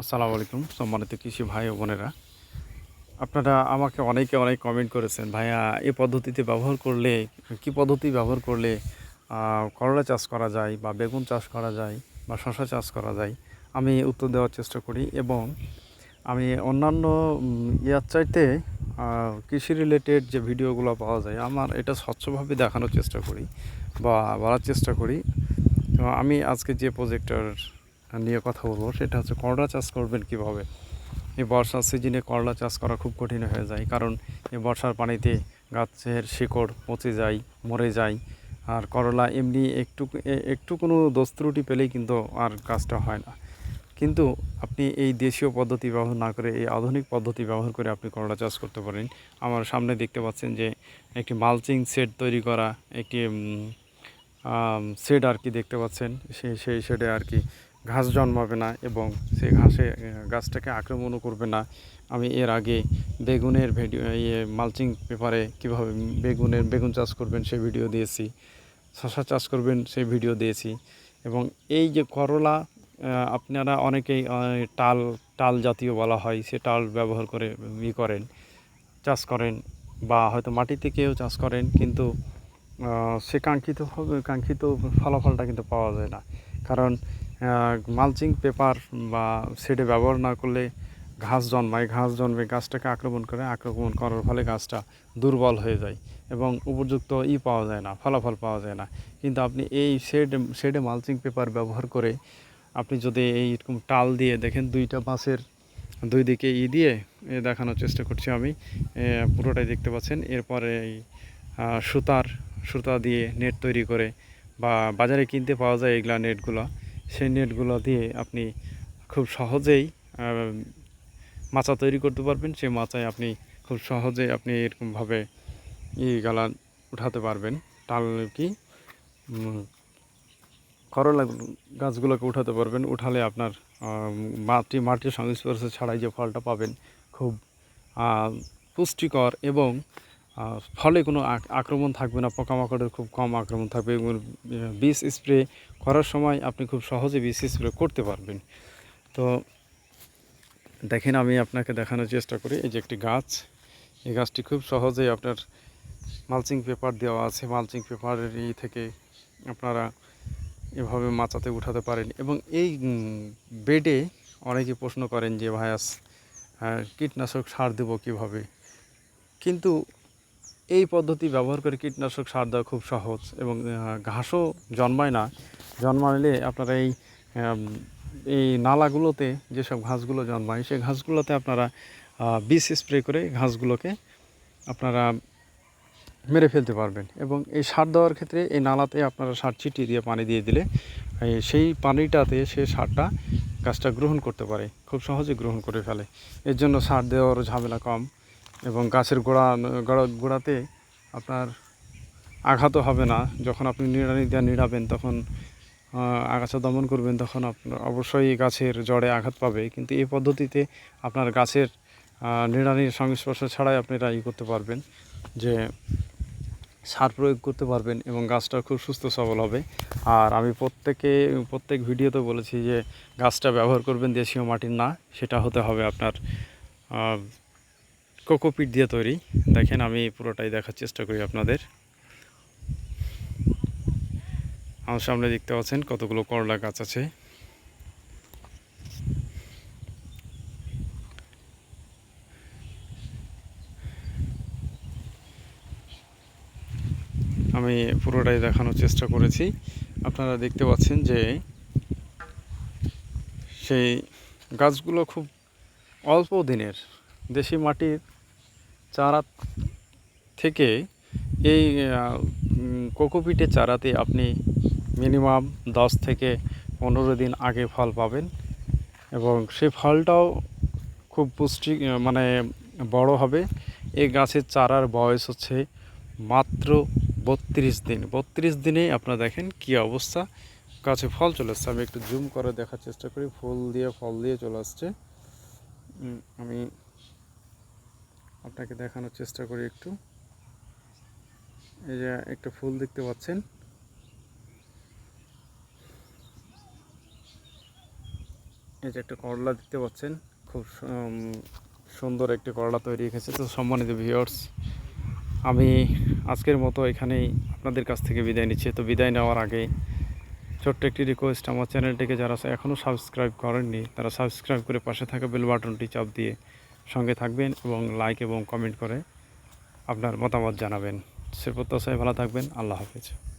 আসসালামু আলাইকুম, সম্মানিত কৃষি ভাই ও বোনেরা। আপনারা আমাকে অনেকে অনেক কমেন্ট করেছেন, ভাইয়া এই পদ্ধতিতে ব্যবহার করলে, কি পদ্ধতি ব্যবহার করলে করলা চাষ করা যায় বা বেগুন চাষ করা যায় বা শশা চাষ করা যায়? আমি উত্তর দেওয়ার চেষ্টা করি এবং আমি অন্যান্য ইয়ার চাইতে কৃষি রিলেটেড যে ভিডিওগুলো পাওয়া যায়, আমার এটা স্বচ্ছভাবে দেখানোর চেষ্টা করি বা বলার চেষ্টা করি। আমি আজকে যে প্রজেক্টর নিয়ে কথা বলব। সেটা হচ্ছে করলা চাষ করবেন কীভাবে? এই বর্ষার সিজনে করলা চাষ করা খুব কঠিন হয়ে যায়, কারণ এই বর্ষার পানিতে গাছের শিকড় পচে যায়, মরে যায়। আর করলা এমনি একটু একটু কোনো দোষ ত্রুটি পেলেই কিন্তু আর কাজটা হয় না। কিন্তু আপনি এই দেশীয় পদ্ধতি ব্যবহার না করে, এই আধুনিক পদ্ধতি ব্যবহার করে আপনি করলা চাষ করতে পারেন। আমার সামনে দেখতে পাচ্ছেন যে একটি মালচিং সেট তৈরি করা, একটি শেড আর কি দেখতে পাচ্ছেন। সেই সেই শেডে আর কি ঘাস জন্মাবে না এবং সেই ঘাসে গাছটাকে আক্রমণও করবে না। আমি এর আগে বেগুনের ভিডিও ইয়ে মালচিং পেপারে কীভাবে বেগুনের, বেগুন চাষ করবেন সেই ভিডিও দিয়েছি, শশা চাষ করবেন সেই ভিডিও দিয়েছি এবং এই যে করলা আপনারা অনেকেই টাল টাল জাতীয় বলা হয়, সে টাল ব্যবহার করে ই করেন, চাষ করেন বা হয়তো মাটি থেকেও চাষ করেন কিন্তু সে কাঙ্ক্ষিত কাঙ্ক্ষিত ফলাফলটা কিন্তু পাওয়া যায় না। কারণ মালচিং পেপার বা সেটে ব্যবহার না করলে ঘাস জন্মায়। ঘাস জন্মে গাছটাকে আক্রমণ করে। আক্রমণ করার ফলে গাছটা দুর্বল হয়ে যায় এবং উপযুক্ত ই পাওয়া যায় না, ফলাফল পাওয়া যায় না। কিন্তু আপনি এই শেড শেডে মালচিং পেপার ব্যবহার করে আপনি যদি এই এরকম টাল দিয়ে দেখেন, দুইটা বাঁশের দুই দিকে ই দিয়ে এ দেখানোর চেষ্টা করছি আমি। পুরোটাই দেখতে পাচ্ছেন। এরপরে এই সুতার, সুতা দিয়ে নেট তৈরি করে বা বাজারে কিনতে পাওয়া যায় এগুলা নেটগুলো। সেই নেটগুলো দিয়ে আপনি খুব সহজেই মাচা তৈরি করতে পারবেন। সেই মাচায় আপনি খুব সহজেই আপনি এরকমভাবে ই গালা উঠাতে পারবেন। টাল কি? করলা গাছগুলোকে উঠাতে পারবেন। উঠালে আপনার মাটি, মাটির সংস্পর্শে ছাড়াই যে ফলটা পাবেন খুব পুষ্টিকর এবং ফলে কোনো আক্রমণ থাকবে না পোকামাকড়ের খুব কম আক্রমণ থাকবে এবং বিষ স্প্রে করার সময় আপনি খুব সহজে বিষ স্প্রে করতে পারবেন। তো দেখেন আমি আপনাকে দেখানোর চেষ্টা করি এই যে একটি গাছ এই গাছটি খুব সহজেই আপনার মালচিং পেপার দেওয়া আছে মালচিং পেপারের ই থেকে আপনারা এভাবে মাচাতে উঠাতে পারেন এবং এই বেডে অনেকে প্রশ্ন করেন যে আহ, কীটনাশক সার দেবো কীভাবে? কিন্তু এই পদ্ধতি ব্যবহার করে কীটনাশক সার দেওয়া খুব সহজ এবং ঘাসও জন্মায় না। জন্মালে আপনারা এই এই নালাগুলোতে যেসব ঘাসগুলো জন্মায়, সেই ঘাসগুলোতে আপনারা বিষ স্প্রে করে ঘাসগুলোকে আপনারা মেরে ফেলতে পারবেন এবং এই সার দেওয়ার ক্ষেত্রে এই নালাতে আপনারা সার ছিটিয়ে দিয়ে পানি দিয়ে দিলে সেই পানিটাতে সে সারটা গাছটা গ্রহণ করতে পারে, খুব সহজে গ্রহণ করে ফেলে। এর জন্য সার দেওয়ার ঝামেলা কম। এবং গাছের গোড়া গোড়া, গোড়াতে আপনার আঘাতও হবে না। যখন আপনি নিড়ানি দিয়ে নিড়াবেন, তখন আগাছা দমন করবেন, তখন আপনার অবশ্যই গাছের জড়ে আঘাত পাবে। কিন্তু এই পদ্ধতিতে আপনার গাছের নিড়ানির সংস্পর্শ ছাড়াই আপনারা ই করতে পারবেন, যে সার প্রয়োগ করতে পারবেন এবং গাছটা খুব সুস্থ সবল হবে। আর আমি প্রত্যেকে, প্রত্যেক ভিডিওতে বলেছি যে গাছটা ব্যবহার করবেন দেশীয় মাটির না, সেটা হতে হবে আপনার কোকোপিট দিয়ে তৈরি। দেখেন আমি পুরোটাই দেখার চেষ্টা করি আপনাদের। আমার সামনে দেখতে পাচ্ছেন কতগুলো করলা গাছ আছে। আমি পুরোটাই দেখানোর চেষ্টা করেছি। আপনারা দেখতে পাচ্ছেন যে সেই গাছগুলো খুব অল্প দিনের দেশি মাটির চারা থেকে এই কোকোপিটের চারাতে আপনি মিনিমাম দশ থেকে পনেরো দিন আগে ফল পাবেন এবং সেই ফলটাও খুব পুষ্টি মানে বড় হবে। এই গাছের চারার বয়স হচ্ছে মাত্র বত্রিশ দিন। বত্রিশ দিনে আপনারা দেখেন কি অবস্থা। গাছে ফল চলে আসছে। আমি একটু জুম করে দেখার চেষ্টা করি। ফুল দিয়ে, ফল দিয়ে চলে আসছে। আমি আপনাকে দেখানোর চেষ্টা করি একটু। এই যে একটা ফুল দেখতে পাচ্ছেন। এই যে একটা করলা দেখতে পাচ্ছেন। খুব সুন্দর একটি করলা তৈরি রেখেছে তো সম্মানিত ভিউয়ার্স আমি আজকের মতো এখানেই আপনাদের কাছ থেকে বিদায় নিচ্ছি। তো বিদায় নেওয়ার আগে ছোট্ট একটি রিকোয়েস্ট আমার চ্যানেলটিকে যারা এখনও সাবস্ক্রাইব করেননি, তারা সাবস্ক্রাইব করে পাশে থাকা বেল বাটনটি চাপ দিয়ে সঙ্গে থাকবেন এবং লাইক এবং কমেন্ট করে আপনার মতামত জানাবেন। সে সাহেব, ভালো থাকবেন। আল্লাহ হাফেজ।